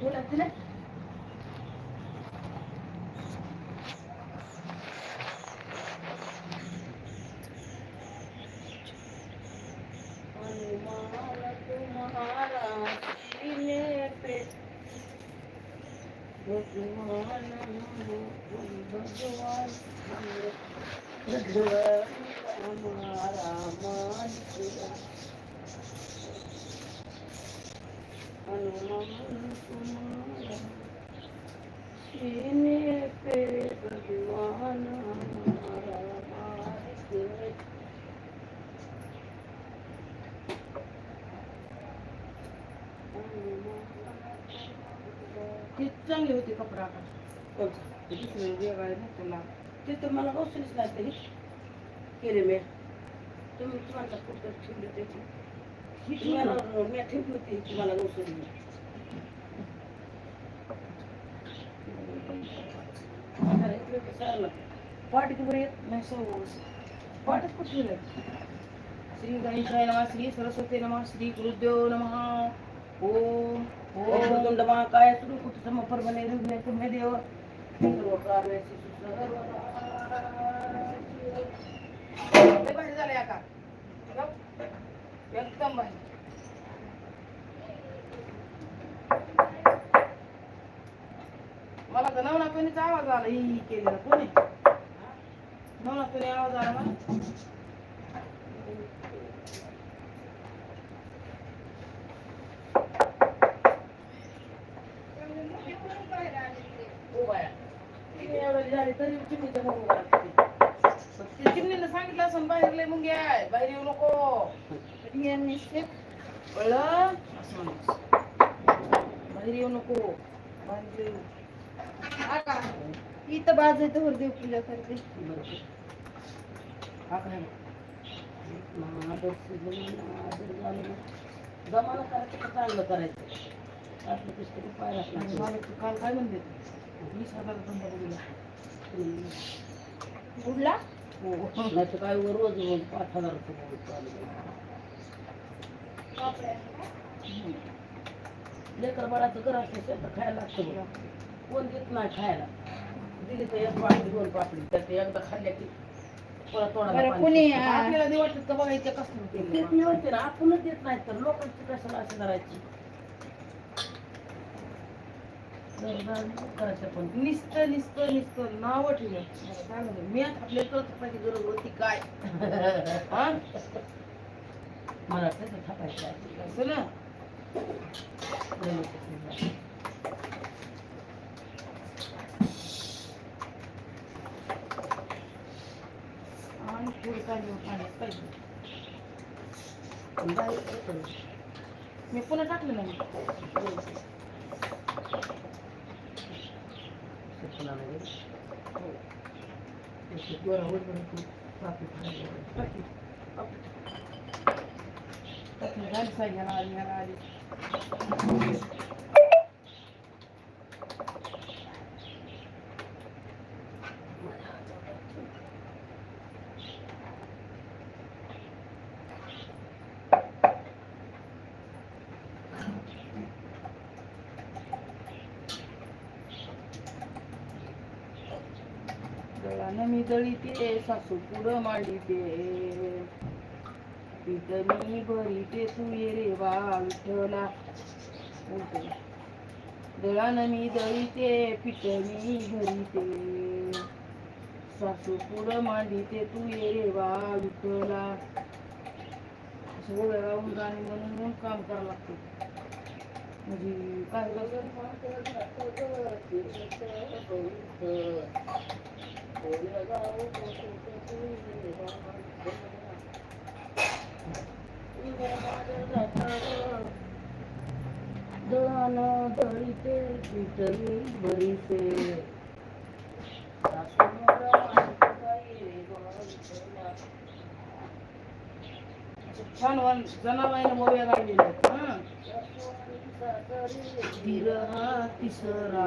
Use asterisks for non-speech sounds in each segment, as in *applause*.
बोला तिला हनुमान तुम्हारा सीने पे भगवान भगवान भगवान हमारा मान हनुमान तुम्हारा सीने पे भगवान हमारा मान ती चांगली होती कपडा वेगळं ना त्याला ते तर मला बसूनच नाही तरी केले मी. तुम्ही तुम्हाला कुठं ठेवली त्याची. मी ठेवली होती तुम्हाला बसून सरस्वती नमः श्री गुरुदेव नमः। ओम ओम। वक्रतुंड महाकाय सूर्यकुट समपर्वणे निर्भय तुम्ही देव सर्व कार्याशी सुसर्व लय भारी झालंय आता बघ. एकदम भारी मला तर नवना कोणीचा आवाज आला ही केलेला कोणी नवना कोणी आवाज आला मला झाले तरी ते चिमणीनं सांगितलं असं बाहेर लय मुंगे आहे बाहेर येऊ नको. कळलं? बाहेर येऊ नको. बाहेर येऊ. इथं बाजायचं वर देव पूजा करते जमाना करायचं का चांगलं करायचं आपलं तरी पाय तू काल काय म्हणते वीस हजार बुडला नाही तर काय रोज रोज पाच हजार रुपये चालू आहे. लेकर बाळाचं घर असतं खायला लागतं बघ. कोण देत नाही खायला. दिली तर एक पापडी दोन पापडी. तर ते एकदा खाल्ल्या की परत तोंडाला बरं पाणी कुणी सुटतं. आपल्याला नाही वाटत का बघा देत केलं नाही होते ना आपणच देत नाही तर लोकांची कशाला अशी करायची? करायचं पण. निसतं निसतं निसतं. नाव ठेवलं. काय मी आता आपल्याला कळत पाहिजे गरज होती काय? *laughs* हा? मला वाटतं ते थापायचं. असं ना लय लोकं समजा. आणि थोडी काळजी पाण्यात पाहिजे पण बाई काय करू? मी पुन्हा टाकलं नाही शेताला नाही गेली. ते दोरावर पण तू पापी खायला टाकली टाकली झाली साई ह्याला आली ह्याला आली दळानं मी दळीते सासू पुढं मांडीते. पीठ मी भरीते तू ये रे वा विठ्ठला दळान दळानं मी दळीते पीठ मी भरीते. सासू पुढं मांडीते तू ये रे वा विठ्ठला सगळं राहून गाणी म्हणून काम करावं लागतं. म्हणजे काय पिटली छान वन जनाबाईनं मोव्या गायलेल्या हा. तिसरा.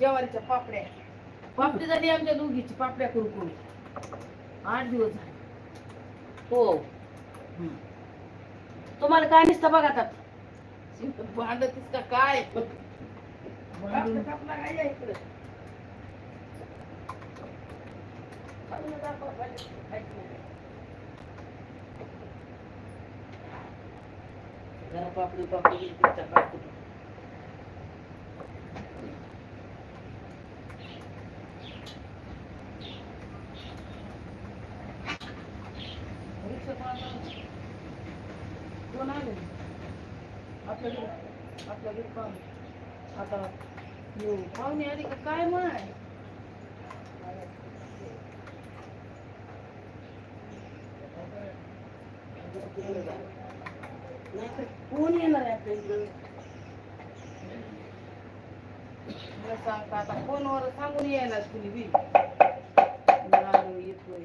ज्वारीच्या पापड्या. पापडी झाली आमच्या दोघीची पापड्या करू करू आठ दिवस झाले. हो. तुम्हाला काय नुसतं बघा आता? भांडतीस का काय? कापलं कापलं काय या इकडं. काढून दाखवा, पाहिजे. काहीच नाही. जरा पापडी पापडी गेली तिच्या कापू. रिक्षा कोणाला? कोण आले आपल्या घरी आपल्या घरी पाहुणे आता येऊ. पाहुणे आले काय म्हणाय नाहीतर कोण येणार आहे आपल्या इकडं? मला सांगता आता फोनवर सांगून येणार कुणी बी. येतोय.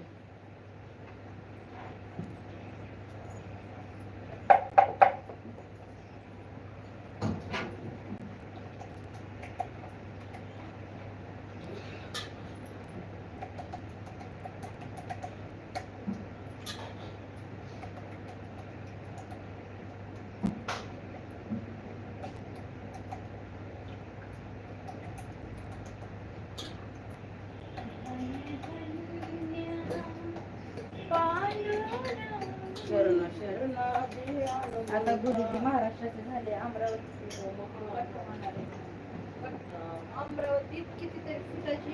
आता गुरुजी महाराष्ट्राचे झाले अमरावती अमरावतीत कितीतरी फुटाची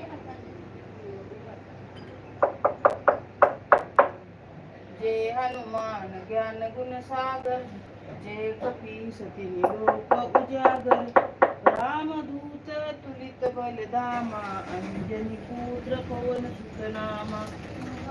जे हनुमान ज्ञान गुण सागर जे कपी सती लोक उजागर. रामदूत तुलित बलधामा अंजनी पुत्र पवन सुतनामा.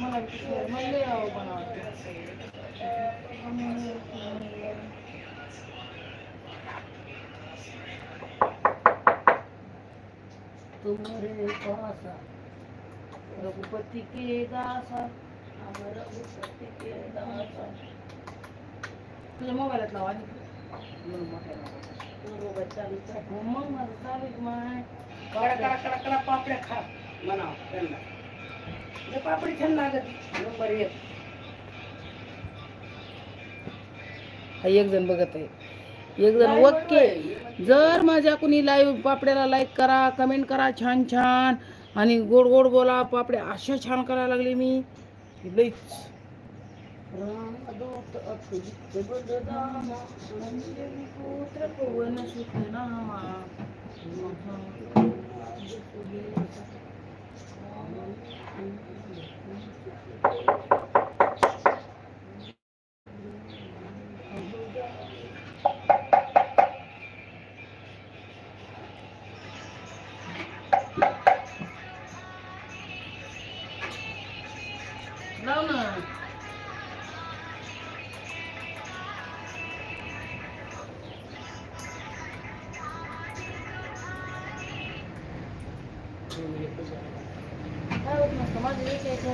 मला मला लय आवड बनवते तुम्हारे पासा रघुपति के दासा. अमर भूपती के दासा. तुझ्या मोबाईलात लावा मोबाईल हो मग माझं चालू माय? कडा कडा कडा कडा पापड्या खा. म्हणाव त्यांना. पापडी छान लागत. नंबर एक. हा एक जण बघत आहे. एक जण ओके जर माझ्या कुणी लाईव्ह पापड्याला लाईक करा कमेंट करा छान छान. आणि गोड गोड बोला पापड्या अशा छान करायला लागले मी. लईच. रामदूत अतुलित बलधामा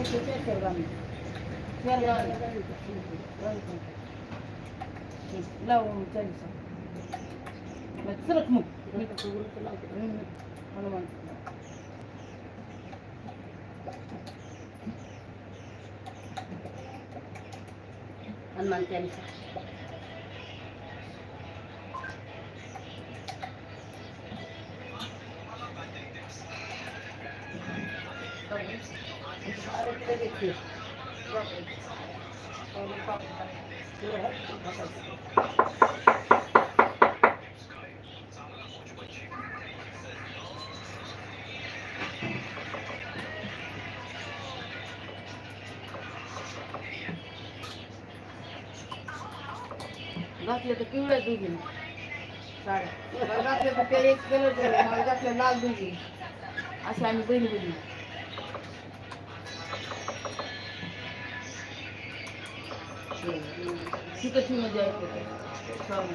एक एक एक एक एक एक गाणं. चार गाणं. लाव चालीसा घातले तर पिवळ्या दुधी साड्या घातले तर ते एक कलर घातले लाल दुधी असे आम्ही बहिणी बहिणी चिकटची मध्ये ऐकते ते. स्वामी.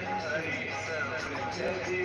Yeah.